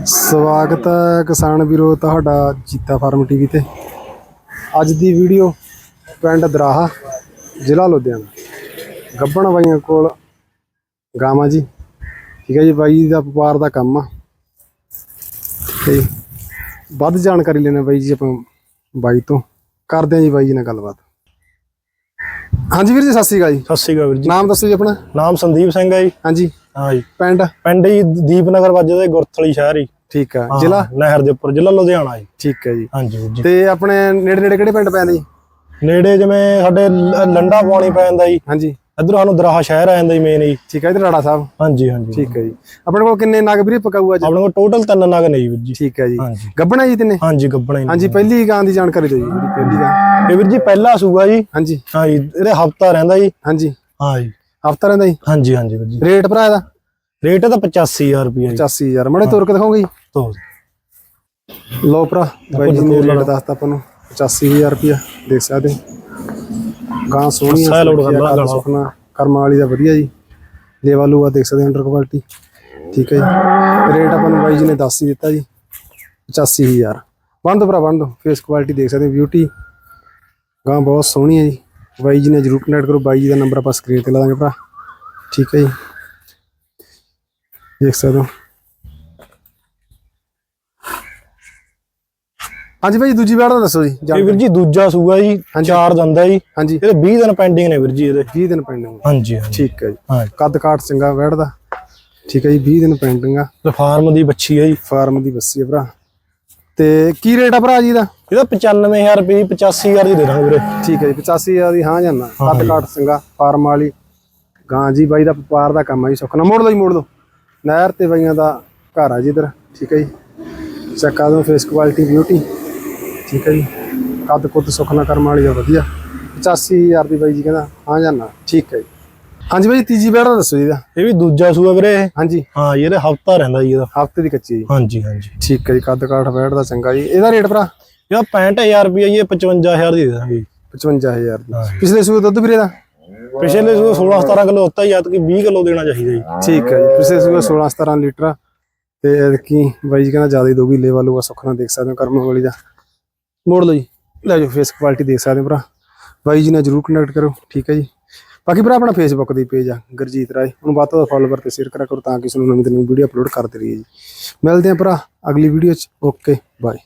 ਸਵਾਗਤ ਹੈ ਕਿਸਾਨ ਵੀਰੋ ਤੁਹਾਡਾ ਜੀਤਾ ਫਾਰਮ ਟੀਵੀ ਤੇ। ਅੱਜ ਦੀ ਵੀਡੀਓ ਪਿੰਡ ਦਰਾਹਾ, ਜ਼ਿਲ੍ਹਾ ਲੁਧਿਆਣਾ। ਗੱਬਣ ਬਾਈਆਂ ਕੋਲ ਗਾਵਾਂ ਜੀ। ਠੀਕ ਹੈ ਜੀ, ਬਾਈ ਦਾ ਵਪਾਰ ਦਾ ਕੰਮ ਆ। ਤੇ ਵੱਧ ਜਾਣਕਾਰੀ ਲੈਣਾ ਬਾਈ ਜੀ ਆਪਾਂ ਬਾਈ ਤੋਂ। ਕਰਦੇ ਹਾਂ ਜੀ ਬਾਈ ਜੀ ਨਾਲ ਗੱਲਬਾਤ। ਹਾਂਜੀ ਵੀਰ ਜੀ ਸਤਿ ਸ਼੍ਰੀ ਅਕਾਲ ਜੀ। ਸਤਿ ਸ਼੍ਰੀ ਅਕਾਲ ਵੀਰ ਜੀ। ਨਾਮ ਦੱਸੋ ਜੀ ਆਪਣਾ। ਨਾਮ ਸੰਦੀਪ ਸਿੰਘ ਹੈ ਜੀ। ਹਾਂਜੀ। ਹਾਂ ਜੀ। ਪਿੰਡ? ਪਿੰਡ ਜੀ ਦੀਪਨਗਰ ਵੱਜਦਾ ਜੀ, ਗੁਰਥਲੀ ਸ਼ਹਿਰ ਜੀ। ਠੀਕ ਆ। ਹਾਂ, ਜ਼ਿਲ੍ਹਾ? ਨਹਿਰ ਦੇ ਉੱਪਰ ਜ਼ਿਲ੍ਹਾ ਲੁਧਿਆਣਾ ਜੀ। ਠੀਕ ਹੈ ਜੀ। ਹਾਂਜੀ ਜੀ। ਤੇ ਆਪਣੇ ਨੇੜੇ ਨੇੜੇ ਕਿਹੜੇ ਪਿੰਡ ਪੈਂਦੇ ਜੀ? ਨੇੜੇ ਜਿਵੇਂ ਸਾਡੇ ਲੰਡਾ ਪਾਣੀ ਪੈ ਜਾਂਦਾ ਜੀ। ਹਾਂਜੀ। ਇਧਰ ਸਾਨੂੰ ਦਰਾਹਾ ਸ਼ਹਿਰ ਆ ਜਾਂਦਾ ਜੀ ਮੇਨ ਜੀ। ਠੀਕ ਹੈ ਇਧਰ ਰਾੜਾ ਸਾਹਿਬ? ਹਾਂਜੀ ਹਾਂਜੀ। ਠੀਕ ਹੈ ਜੀ। ਆਪਣੇ ਕੋਲ ਕਿੰਨੇ ਨਗ ਵੀਰੇ ਪਕਾਊ ਅੱਜ? ਆਪਣੇ ਕੋਲ ਟੋਟਲ ਤਿੰਨ ਨਗ ਨੇ ਜੀ ਵੀਰ ਜੀ। ਠੀਕ ਹੈ ਜੀ। ਹਾਂਜੀ। ਗੱਬਣਾ ਜੀ ਤਿੰਨੇ? ਹਾਂਜੀ ਗੱਬਣਾ ਹੀ। ਹਾਂਜੀ ਪਹਿਲੀ ਗਾਂ ਦੀ ਜਾਣਕਾਰੀ ਦਿਓ ਜੀ ਪਹਿਲੀ ਗਾਂ। ਇਹ ਵੀਰ ਜੀ ਪਹਿਲਾ ਸੂਆ ਜੀ। ਹਾਂਜੀ। ਹਾਂ ਜੀ ਇਹਦੇ ਹਫਤਾ ਰਹਿੰਦਾ ਜੀ। ਹਾਂਜੀ। ਹਾਂ ਜੀ। ਹਫਤਾ ਰਹਿੰਦਾ ਜੀ? ਹਾਂਜੀ ਹਾਂਜੀ ਵੀਰ ਜੀ। ਰੇਟ ਭਰਾ ਇਹਦਾ? ਰੇਟ ਤਾਂ 85000 ਰੁਪਏ ਜੀ। 85000 ਮੜੇ ਤੁਰ ਕੇ ਦਿਖਾਉਂਗੇ ਜੀ। ਤੋ। ਲਓ ਭਰਾ ਬਾਈ ਜੀ ਨੇ ਰੇਟ ਦੱਸਤਾ ਆਪਾਂ ਨੂੰ। 85000 ਰੁਪਿਆ ਦੇਖ ਸਕਦੇ ਗਾਂ ਸੋਹਣੀ ਅੱਛਾ ਲੋਡ ਕਰਨਾ ਗਾਣਾ। ਸੁਖਣਾ ਕਰਮਾ ਵਾਲੀ ਦਾ ਵਧੀਆ ਜੀ। ਲੇਵਾ ਲੂਆ ਦੇਖ ਸਕਦੇ ਅੰਡਰ ਕੁਆਲਿਟੀ ਠੀਕ ਹੈ ਜੀ। ਰੇਟ ਆਪਾਂ ਨੂੰ ਬਾਈ ਜੀ ਨੇ ਦੱਸ ਹੀ ਦਿੱਤਾ ਜੀ। 85000 ਬੰਦ ਭਰਾ ਬੰਦ। ਫੇਸ ਕੁਆਲਿਟੀ ਦੇਖ ਸਕਦੇ ਬਿਊਟੀ ਗਾਂ ਬਹੁਤ ਸੋਹਣੀ ਹੈ ਜੀ। ਬਾਈ ਜੀ ਨੇ ਜਰੂਰ ਕਨੈਕਟ ਕਰੋ ਬਾਈ ਜੀ ਦਾ ਨੰਬਰ ਆਪਾਂ ਸਕਰੀਨ ਤੇ ਲਾ ਦਾਂਗੇ ਭਰਾ। ਠੀਕ ਹੈ ਜੀ। ਦੇਖ ਸਕਦੇ ਹੋ। ਹਾਂਜੀ ਭਾਈ ਦੂਜੀ ਵਾਰ ਦਾ ਦੱਸੋ ਜੀ ਇਹ ਵੀਰ ਜੀ ਦੂਜਾ ਸੂਆ ਜੀ ਚਾਰ ਦੰਦਾ ਜੀ। ਹਾਂਜੀ। ਇਹਦੇ 20 ਦਿਨ ਪੈਂਡਿੰਗ ਨੇ ਵੀਰ ਜੀ ਇਹਦੇ। 20 ਦਿਨ ਪੈਂਡਿੰਗ ਹਾਂਜੀ ਠੀਕ ਹੈ ਜੀ। ਕੱਦ ਕਾਠ ਚੰਗਾ ਬੈਠਦਾ ਠੀਕ ਹੈ ਜੀ 20 ਦਿਨ ਪੈਂਡਿੰਗ ਆ। ਤੇ ਫਾਰਮ ਦੀ ਬੱਚੀ ਹੈ ਜੀ। ਫਾਰਮ ਦੀ ਬੱਸੀ ਹੈ ਭਰਾ। ਤੇ ਕੀ ਰੇਟ ਆ ਭਰਾ ਜੀ ਦਾ ਇਹਦਾ 95000 ਰੁਪਏ 85000 ਦੀ ਦੇ ਦਾਂਗੇ ਵੀਰੇ। ਠੀਕ ਹੈ ਜੀ 85000 ਦੀ ਹਾਂ ਜਾਨਾ। ਕੱਦ ਕਾਠ ਚੰਗਾ ਫਾਰਮ ਵਾਲੀ। ਗਾਂ ਜੀ ਬਾਈ ਦਾ ਵਪਾਰ ਦਾ ਕੰਮ ਆ ਜੀ ਸੁਖਣਾ ਮੋੜ ਲਓ ਜੀ ਮੋੜ ਲਓ। ਨਹਿਰ ਤੇ ਬਾਈਆਂ ਦਾ ਘਰ ਆ ਜੀ ਇਧਰ। ਠੀਕ ਹੈ ਜੀ। ਚੈੱਕ ਦਿਓ ਫੇਸ ਕੁਆਲਿਟੀ ਬਿਊਟੀ ਠੀਕ ਹੈ ਜੀ। ਕੱਦ ਕੁੱਦ ਸੁਖਣਾ ਕਰਮ ਵਾਲੀ ਦਾ ਵਧੀਆ। 85000 ਦੀ ਬਾਈ ਜੀ ਕਹਿੰਦਾ ਹਾਂ ਜਾਨਾ ਠੀਕ ਹੈ ਜੀ। ਹਾਂਜੀ ਬਾਈ ਤੀਜੀ ਬੈੜ ਦਾ ਦੱਸੋ ਜੀ ਇਹਦਾ। ਇਹ ਵੀ ਦੂਜਾ ਸੂਆ ਵੀਰੇ। ਹਾਂਜੀ। ਹਾਂ ਜੀ, ਇਹਦੇ ਹਫਤਾ ਰਹਿੰਦਾ ਜੀ ਇਹਦਾ। ਹਫ਼ਤੇ ਦੀ ਕੱਚੀ ਜੀ। ਹਾਂਜੀ ਹਾਂਜੀ। ਠੀਕ ਹੈ ਜੀ ਕੱਦ ਕਾਠ ਬੈਠਦਾ ਚੰਗਾ ਜੀ। ਇਹਦਾ ਰੇਟ ਭਰਾ? ਇਹਦਾ 65000 ਰੁਪਏ ਜੀ ਇਹ 55000 ਦੀ ਦੇ ਦਾਂਗੇ। ਜੀ। 55000 ਦੀ। ਪਿਛਲੇ ਸੂਏ ਦੁੱਧ ਵੀਰੇ ਦਾ? ਪਿਛਲੇ ਸੂਆ 16 17 ਕਿਲੋ ਹੁੰਦਾ ਜੀ ਕਿ 20 ਕਿਲੋ ਦੇਣਾ ਚਾਹੀਦਾ ਜੀ। ਠੀਕ ਹੈ ਜੀ। ਪਿਛਲੇ ਸੂਏ 16 17 ਲੀਟਰ ਆ। ਤੇ ਐਤਕੀ ਬਾਈ ਜੀ ਕਹਿੰਦਾ ਜ਼ਿਆਦਾ ਹੀ ਦੋਗੀ ਲੈਵਲ ਹੋਗਾ ਸੁਖਣਾ ਦੇਖ ਸਕਦੇ ਹੋ ਕਰਮ ਵਾਲੀ ਦਾ। ਮੋੜ ਲਓ ਜੀ। ਲੈ ਜਾਓ ਫੇਸ ਕੁਆਲਿਟੀ ਦੇਖ ਸਕਦੇ ਹੋ ਭਰਾ। ਬਾਈ ਜੀ ਨਾਲ ਜਰੂਰ ਕਨੈਕਟ ਕਰੋ, ਠੀਕ ਹੈ ਜੀ। ਬਾਕੀ ਭਰਾ, ਆਪਣਾ ਫੇਸਬੁੱਕ ਦੀ ਪੇਜ ਆ, ਗੁਰਜੀਤ ਰਾਏ। ਉਹਨੂੰ ਵੱਧ ਤੋਂ ਵੱਧ ਫਾਲੋਵਰ ਤੇ ਸ਼ੇਅਰ ਕਰਿਆ ਕਰੋ ਤਾਂ ਕਿ ਤੁਹਾਨੂੰ ਨਵੀਂ ਤੋਂ ਨਵੀਂ ਵੀਡੀਓ ਅਪਲੋਡ ਕਰਦੇ ਰਹੀਏ ਜੀ। ਮਿਲਦੇ ਹਾਂ ਭਰਾ, ਅਗਲੀ ਵੀਡੀਓ 'ਚ। Okay bye